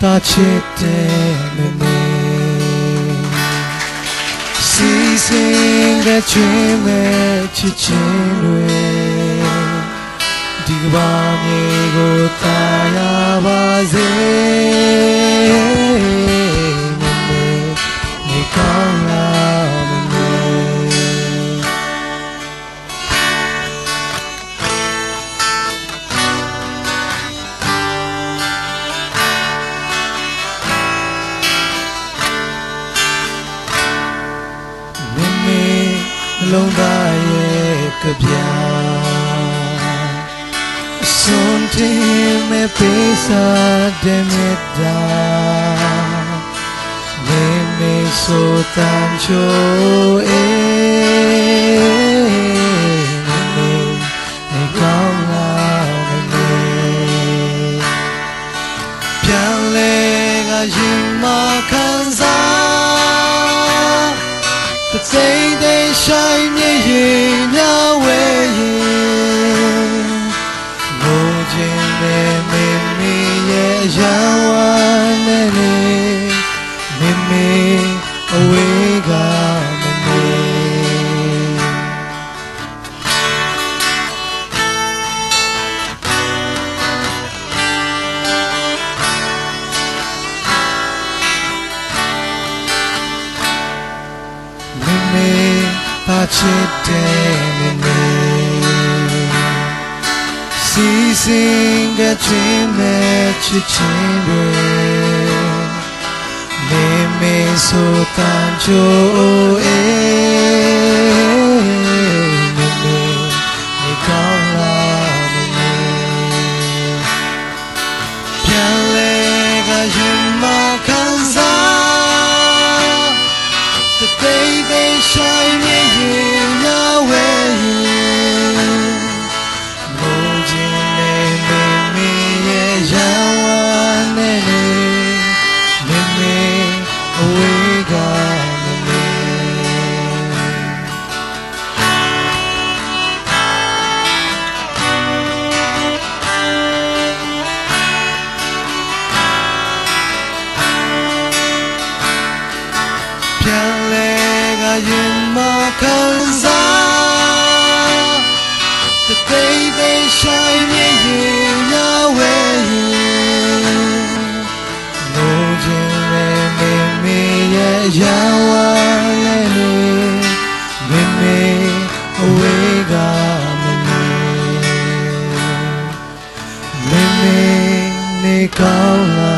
တာချစ်တယ်မမေစီစဉ်ကချင်မဲ့ချစ်ချင်းတွေဒီကဘာမျိုးကိုတာလုံးသားရဲ့ကြပြာစွန်တင်မဲ့ပေးစာတဲ့မြတ်တာနေမေဆိုတန်ချိုအေနေနေကောင်းလာမနေပြန်လေကရင်မခံစားတစ်ချိန်တည်းရှိုင်းမြေရင်ညဝဲရင်ငိုခြင်းနဲ့မင်းမင်းရဲ့ရာချစ်တယ်မင်းစီစဉ်ကချင်းနဲ့ချစ်ချင်းတွေမေမေဆိုတန်ချိုးအေးရင်မခံစားတသိသိဆိုင်နေရင်နာဝဲရင်လို့ခြင်းနဲ့မေမေရဲ့ရောင်ဝါလဲနေမေမေအဝေးကမနေမေမေနေကောင်းလား